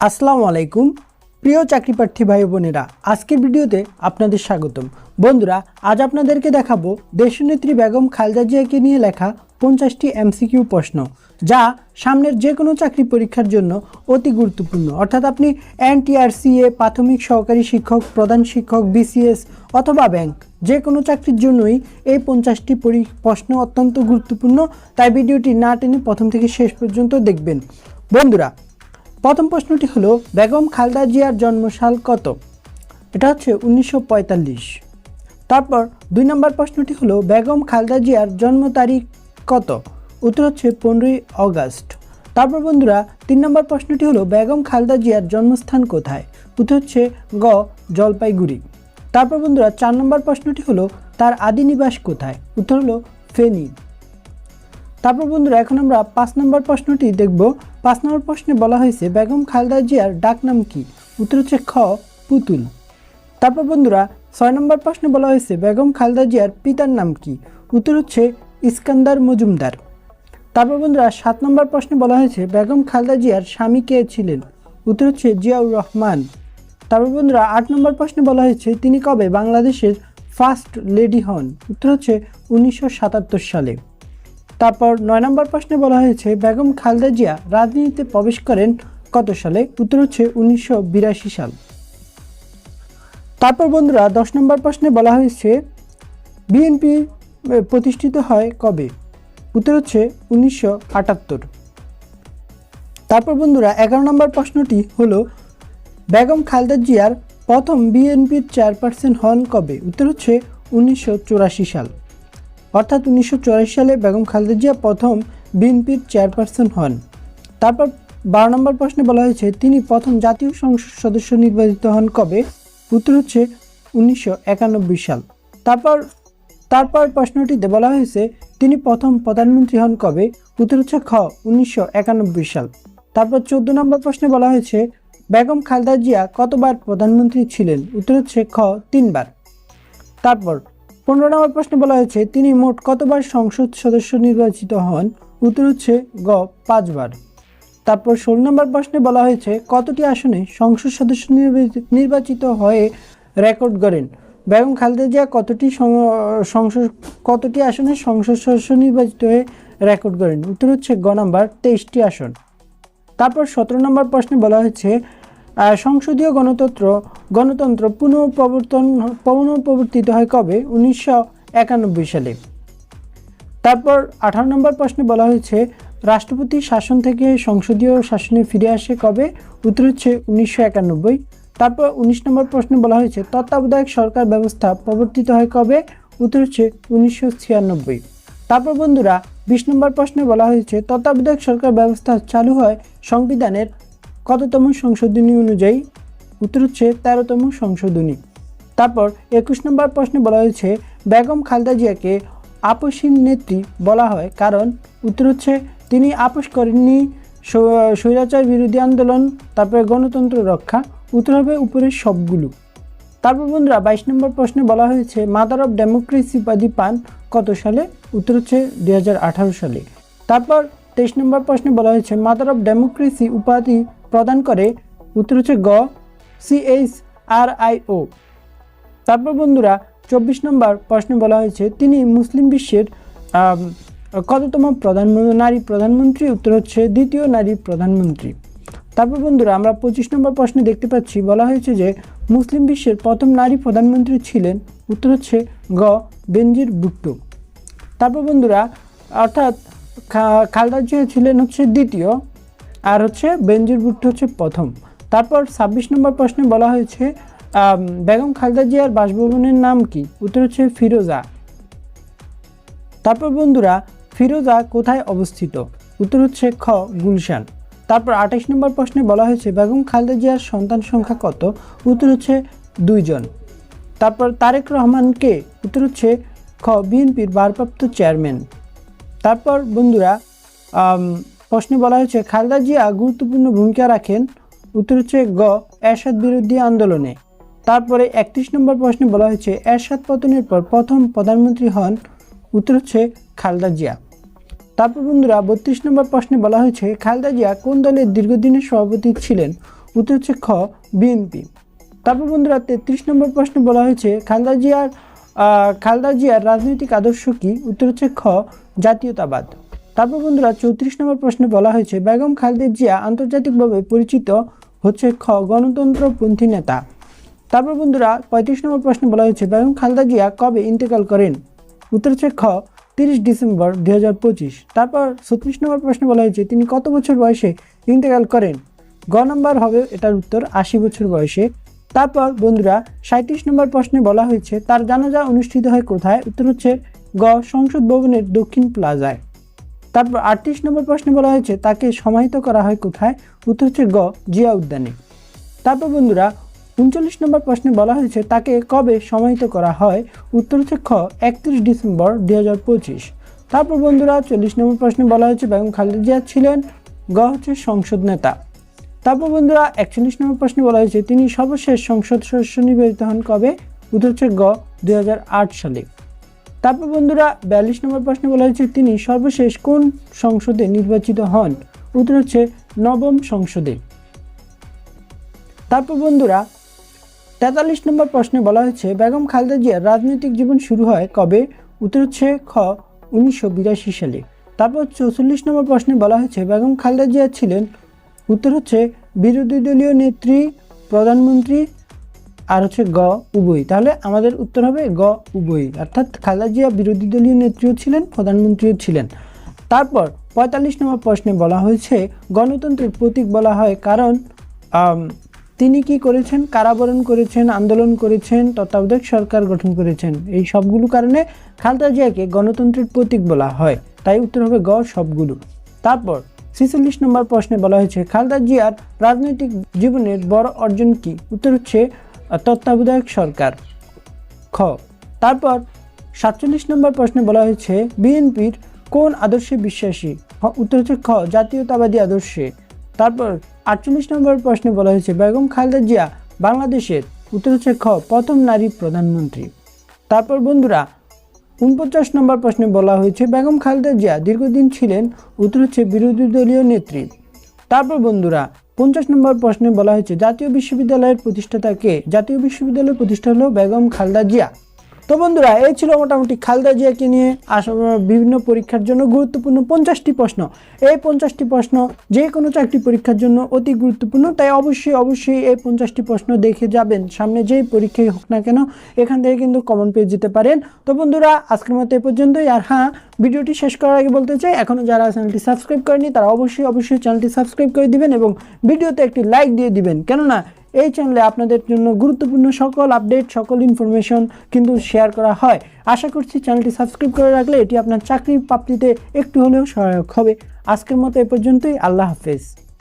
আসসালামু আলাইকুম। প্রিয় চাকরিপ্রার্থী ভাই বোনেরা, আজকের ভিডিওতে আপনাদের স্বাগতম। বন্ধুরা, আজ আপনাদেরকে দেখাবো দেশনেত্রী বেগম খালেদা জিয়াকে নিয়ে লেখা পঞ্চাশটি এমসিকিউ প্রশ্ন, যা সামনের যে কোনো চাকরি পরীক্ষার জন্য অতি গুরুত্বপূর্ণ। অর্থাৎ আপনি এনটিআরসিএ, প্রাথমিক সহকারী শিক্ষক, প্রধান শিক্ষক, বিসিএস অথবা ব্যাংক যে কোনো চাকরির জন্যই এই পঞ্চাশটি পরি- প্রশ্ন অত্যন্ত গুরুত্বপূর্ণ। তাই ভিডিওটি না টেনে প্রথম থেকে শেষ পর্যন্ত দেখবেন। বন্ধুরা প্রথম প্রশ্নটি হলো, বেগম খালদা জিয়ার জন্মসাল কত? এটা হচ্ছে উনিশশো পঁয়তাল্লিশ। তারপর দুই নম্বর প্রশ্নটি হলো, বেগম খালদা জিয়ার জন্ম তারিখ কত? উত্তর হচ্ছে পনেরোই অগাস্ট। তারপর বন্ধুরা, তিন নম্বর প্রশ্নটি হলো, বেগম খালদা জিয়ার জন্মস্থান কোথায়? উত্তর হচ্ছে গ, জলপাইগুড়ি। তারপর বন্ধুরা, চার নম্বর প্রশ্নটি হলো, তার আদি নিবাস কোথায়? উত্তর হলো ফেনী। তারপর বন্ধুরা, এখন আমরা পাঁচ নম্বর প্রশ্নটি দেখব। পাঁচ নম্বর প্রশ্নে বলা হয়েছে, বেগম খালেদা জিয়ার ডাক নাম কি? উত্তর হচ্ছে খ, পুতুল। তারপর বন্ধুরা, ছয় নম্বর প্রশ্নে বলা হয়েছে, বেগম খালেদা জিয়ার পিতার নাম কি? উত্তর হচ্ছে ইস্কান্দার মজুমদার। তারপর বন্ধুরা, সাত নম্বর প্রশ্নে বলা হয়েছে, বেগম খালেদা জিয়ার স্বামী কে ছিলেন? উত্তর হচ্ছে জিয়াউর রহমান। তারপর বন্ধুরা, আট নম্বর প্রশ্নে বলা হয়েছে, তিনি কবে বাংলাদেশের ফার্স্ট লেডি হন? উত্তর হচ্ছে উনিশশো সাতাত্তর সালে। তারপর নয় নম্বর প্রশ্নে বলা হয়েছে, বেগম খালেদা জিয়া রাজনীতিতে প্রবেশ করেন কত সালে? উত্তর হচ্ছে উনিশশো বিরাশি সাল। তারপর বন্ধুরা, দশ নম্বর প্রশ্নে বলা হয়েছে, বিএনপি প্রতিষ্ঠিত হয় কবে? উত্তর হচ্ছে উনিশশো আটাত্তর। তারপর বন্ধুরা, এগারো নম্বর প্রশ্নটি হলো, বেগম খালেদা জিয়ার প্রথম বিএনপির চেয়ারপারসন হন কবে? উত্তর হচ্ছে উনিশশো চুরাশি সাল। অর্থাৎ উনিশশো সালে বেগম খালেদা জিয়া প্রথম বিএনপির চেয়ারপারসন হন। তারপর বারো নম্বর প্রশ্নে বলা হয়েছে, তিনি প্রথম জাতীয় সংসদ সদস্য নির্বাচিত হন কবে? উত্তর হচ্ছে উনিশশো একানব্বই সাল। তারপর তারপর প্রশ্নটিতে বলা হয়েছে, তিনি প্রথম প্রধানমন্ত্রী হন কবে? উত্তর হচ্ছে খ, উনিশশো একানব্বই সাল। তারপর চোদ্দ নম্বর প্রশ্নে বলা হয়েছে, বেগম খালেদা জিয়া কতবার প্রধানমন্ত্রী ছিলেন? উত্তর হচ্ছে খ, তিনবার। তারপর পনেরো নম্বর প্রশ্নে বলা হয়েছে, তিনি মোট কতবার সংসদ সদস্য নির্বাচিত হন? উত্তর হচ্ছে গ, পাঁচবার। তারপর ষোলো নম্বর প্রশ্নে বলা হয়েছে, কতটি আসনে সংসদ সদস্য নির্বাচিত- হয়ে রেকর্ড করেন বেগম খালেদা জিয়া কতটি সংসদ, কতটি আসনে সংসদ সদস্য নির্বাচিত হয়ে রেকর্ড করেন উত্তর হচ্ছে গ নাম্বার, তেইশটি আসন। তারপর সতেরো নম্বর প্রশ্নে বলা হয়েছে সংসদীয় গণতন্ত্র গণতন্ত্র পুনঃপ্রবর্তন, পুনঃপ্রবর্তিত হয় কবে? উনিশশো একানব্বই সালে। তারপর আঠারো নম্বর প্রশ্নে বলা হয়েছে, রাষ্ট্রপতি শাসন থেকে সংসদীয় শাসনে ফিরে আসে কবে? উত্তর হচ্ছে উনিশশো একানব্বই। তারপর উনিশ নম্বর প্রশ্নে বলা হয়েছে, তত্ত্বাবধায়ক সরকার ব্যবস্থা প্রবর্তিত হয় কবে? উত্তর হচ্ছে উনিশশো ছিয়ানব্বই। তারপর বন্ধুরা, বিশ নম্বর প্রশ্নে বলা হয়েছে, তত্ত্বাবধায়ক সরকার ব্যবস্থা চালু হয় সংবিধানের কততম সংশোধনী অনুযায়ী? উত্তর হচ্ছে তেরোতম সংশোধনী। তারপর একুশ নম্বর প্রশ্নে বলা হয়েছে, বেগম খালেদা জিয়াকে আপসীন নেত্রী বলা হয় কারণ উত্তর হচ্ছে তিনি আপোষ করেননি স্বৈরাচার বিরোধী আন্দোলন, তারপরে গণতন্ত্র রক্ষা, উত্তর হবে উপরের সবগুলো। তারপর বন্ধুরা বাইশ নম্বর প্রশ্নে বলা হয়েছে, মাদার অফ ডেমোক্রেসি উপাধি পান কত সালে? উত্তর হচ্ছে দু হাজার আঠারো সালে। তারপর তেইশ নম্বর প্রশ্নে বলা হয়েছে, মাদার অফ ডেমোক্রেসি উপাধি প্রদান করে উত্তর হচ্ছে গ সিএইচ আর আই ও তারপর বন্ধুরা, চব্বিশ নম্বর প্রশ্নে বলা হয়েছে, তিনি মুসলিম বিশ্বের কততম প্রধান নারী প্রধানমন্ত্রী? উত্তর হচ্ছে দ্বিতীয় নারী প্রধানমন্ত্রী। তারপর বন্ধুরা, আমরা পঁচিশ নম্বর প্রশ্নে দেখতে পাচ্ছি, বলা হয়েছে যে, মুসলিম বিশ্বের প্রথম নারী প্রধানমন্ত্রী ছিলেন, উত্তর হচ্ছে গ, বেনজির ভুট্টো। তারপর বন্ধুরা, অর্থাৎ খালেদা জিয়া ছিলেন হচ্ছে দ্বিতীয় আর হচ্ছে বেনজির ভুট্টো হচ্ছে প্রথম। তারপর ছাব্বিশ নম্বর প্রশ্নে বলা হয়েছে বেগম খালেদা জিয়ার বাসভবনের নাম কি? উত্তর হচ্ছে ফিরোজা। তারপর বন্ধুরা, ফিরোজা কোথায় অবস্থিত? উত্তর হচ্ছে খ, গুলশান। তারপর আঠাশ নম্বর প্রশ্নে বলা হয়েছে, বেগম খালেদা জিয়ার সন্তান সংখ্যা কত? উত্তর হচ্ছে দুইজন। তারপর তারেক রহমানকে উত্তর হচ্ছে খ, বিএনপির ভারপ্রাপ্ত চেয়ারম্যান। তারপর বন্ধুরা প্রশ্নে বলা হয়েছে, খালেদা জিয়া গুরুত্বপূর্ণ ভূমিকা রাখেন। উত্তর হচ্ছে গ, এরশাদ বিরোধী আন্দোলনে। তারপরে একত্রিশ নম্বর প্রশ্নে বলা হয়েছে, এরশাদ পতনের পর প্রথম প্রধানমন্ত্রী হন। উত্তর হচ্ছে খালেদা জিয়া। তারপর বন্ধুরা, বত্রিশ নম্বর প্রশ্নে বলা হয়েছে, খালেদা জিয়া কোন দলের দীর্ঘদিনের সভাপতি ছিলেন? উত্তর হচ্ছে খ, বিএনপি। তারপর বন্ধুরা, তেত্রিশ নম্বর প্রশ্নে বলা হয়েছে, খালেদা জিয়ার খালেদা জিয়ার রাজনৈতিক আদর্শ কি? উত্তর হচ্ছে খ, জাতীয়তাবাদ। তারপর বন্ধুরা চৌত্রিশ নম্বর প্রশ্নে বলা হয়েছে, বেগম খালেদা জিয়া আন্তর্জাতিকভাবে পরিচিত হচ্ছে খ গণতন্ত্রপন্থী নেতা। তারপর বন্ধুরা পঁয়ত্রিশ নম্বর প্রশ্নে বলা হয়েছে, বেগম খালেদা জিয়া কবে ইন্তেকাল করেন? উত্তর হচ্ছে খ, তিরিশ ডিসেম্বর দু হাজার পঁচিশ। তারপর ছত্রিশ নম্বর প্রশ্নে বলা হয়েছে, তিনি কত বছর বয়সে ইন্তেকাল করেন? গ নম্বর হবে এটার উত্তর, আশি বছর বয়সে। তারপর বন্ধুরা সাঁত্রিশ নম্বর প্রশ্নে বলা হয়েছে, তার জানাজা অনুষ্ঠিত হয় কোথায়? উত্তর হচ্ছে গ, সংসদ ভবনের দক্ষিণ প্লাজায়। তারপর আটত্রিশ নম্বর প্রশ্নে বলা হয়েছে, তাকে সমাহিত করা হয় কোথায়? উত্তর হচ্ছে গ, জিয়া উদ্যানে। তারপর বন্ধুরা, উনচল্লিশ নম্বর প্রশ্নে বলা হয়েছে, তাকে কবে সমাহিত করা হয়? উত্তর হচ্ছে খ, একত্রিশ ডিসেম্বর দুই হাজার পঁচিশ। তারপর বন্ধুরা, চল্লিশ নম্বর প্রশ্নে বলা হয়েছে, বেগম খালেদা জিয়া ছিলেন, গ হচ্ছে সংসদ নেতা। তারপর বন্ধুরা, একচল্লিশ নম্বর প্রশ্নে বলা হয়েছে, তিনি সর্বশেষ সংসদ সদস্য নির্বাচিত হন কবে? উত্তর হচ্ছে গ দু হাজার আট সালে। তারপর বন্ধুরা বিয়াল্লিশ নম্বর প্রশ্নে বলা হয়েছে, তিনি সর্বশেষ কোন সংসদে নির্বাচিত হন? উত্তর হচ্ছে, নবম সংসদে। তারপর বন্ধুরা তেতাল্লিশ নম্বর প্রশ্নে বলা হয়েছে, বেগম খালেদা জিয়ার রাজনৈতিক জীবন শুরু হয় কবে? উত্তর হচ্ছে, খ, উনিশশো বিরাশি সালে। তারপর চৌচল্লিশ নম্বর প্রশ্নে বলা হয়েছে, বেগম খালেদা জিয়া ছিলেন, উত্তর হচ্ছে, বিরোধী দলীয় নেত্রী, প্রধানমন্ত্রী আর হচ্ছে গ উভয় তাহলে আমাদের উত্তর হবে গ উভয় অর্থাৎ খালেদা জিয়া বিরোধী দলীয় নেত্রীও ছিলেন, প্রধানমন্ত্রীও ছিলেন। তারপর পঁয়তাল্লিশ নম্বর প্রশ্নে বলা হয়েছে, গণতন্ত্রের প্রতীক বলা হয় কারণ তিনি কি করেছেন? কারাবরণ করেছেন, আন্দোলন করেছেন, তত্ত্বাবধায়ক সরকার গঠন করেছেন। এই সবগুলো কারণে খালেদা জিয়াকে গণতন্ত্রের প্রতীক বলা হয়। তাই উত্তর হবে গ, সবগুলো। তারপর ছেচল্লিশ নম্বর প্রশ্নে বলা হয়েছে, খালেদা জিয়ার রাজনৈতিক জীবনের বড় অর্জন কি? উত্তর হচ্ছে তত্ত্বাবধায়ক সরকার। খ, তারপর সাতচল্লিশ নম্বর প্রশ্নে বলা হয়েছে, বিএনপির কোন আদর্শে বিশ্বাসী? উত্তর হচ্ছে খ, জাতীয়তাবাদী আদর্শে। তারপর আটচল্লিশ নম্বর প্রশ্নে বলা হয়েছে, বেগম খালেদা জিয়া বাংলাদেশের, উত্তর হচ্ছে খ, প্রথম নারী প্রধানমন্ত্রী। তারপর বন্ধুরা, উনপঞ্চাশ নম্বর প্রশ্নে বলা হয়েছে, বেগম খালেদা জিয়া দীর্ঘদিন ছিলেন, উত্তর হচ্ছে বিরোধী দলীয় নেত্রী। তারপর বন্ধুরা পঞ্চাশ নম্বর প্রশ্নে বলা হয়েছে, জাতীয় বিশ্ববিদ্যালয়ের প্রতিষ্ঠাতা কে? জাতীয় বিশ্ববিদ্যালয়ের প্রতিষ্ঠা হল বেগম খালদা জিয়া। তো বন্ধুরা, এই ছিল মোটামুটি খালদা জিয়াকে নিয়ে আস- বিভিন্ন পরীক্ষার জন্য গুরুত্বপূর্ণ পঞ্চাশটি প্রশ্ন। এই পঞ্চাশটি প্রশ্ন যে কোনো চাকরি পরীক্ষার জন্য অতি গুরুত্বপূর্ণ, তাই অবশ্যই অবশ্যই এই পঞ্চাশটি প্রশ্ন দেখে যাবেন। সামনে যেই পরীক্ষাই হোক না কেন, এখান থেকে কিন্তু কমন পেয়ে যেতে পারেন। তো বন্ধুরা, আজকের মতো এ পর্যন্তই। আর হ্যাঁ ভিডিওটি শেষ করার আগে বলতে চাই এখনও যারা চ্যানেলটি সাবস্ক্রাইব করেনি তারা অবশ্যই অবশ্যই চ্যানেলটি সাবস্ক্রাইব করে দিবেন এবং ভিডিওতে একটি লাইক দিয়ে দিবেন। কেননা এই চ্যানেলে আপনাদের জন্য গুরুত্বপূর্ণ সকল আপডেট সকল ইনফরমেশন কিন্তু শেয়ার করা হয়। আশা করছি চ্যানেলটি সাবস্ক্রাইব করে রাখলে এটি আপনার চাকরি প্রাপ্তিতে একটু হলেও সহায়ক হবে। আজকের মতো এ পর্যন্তই। আল্লাহ হাফেজ।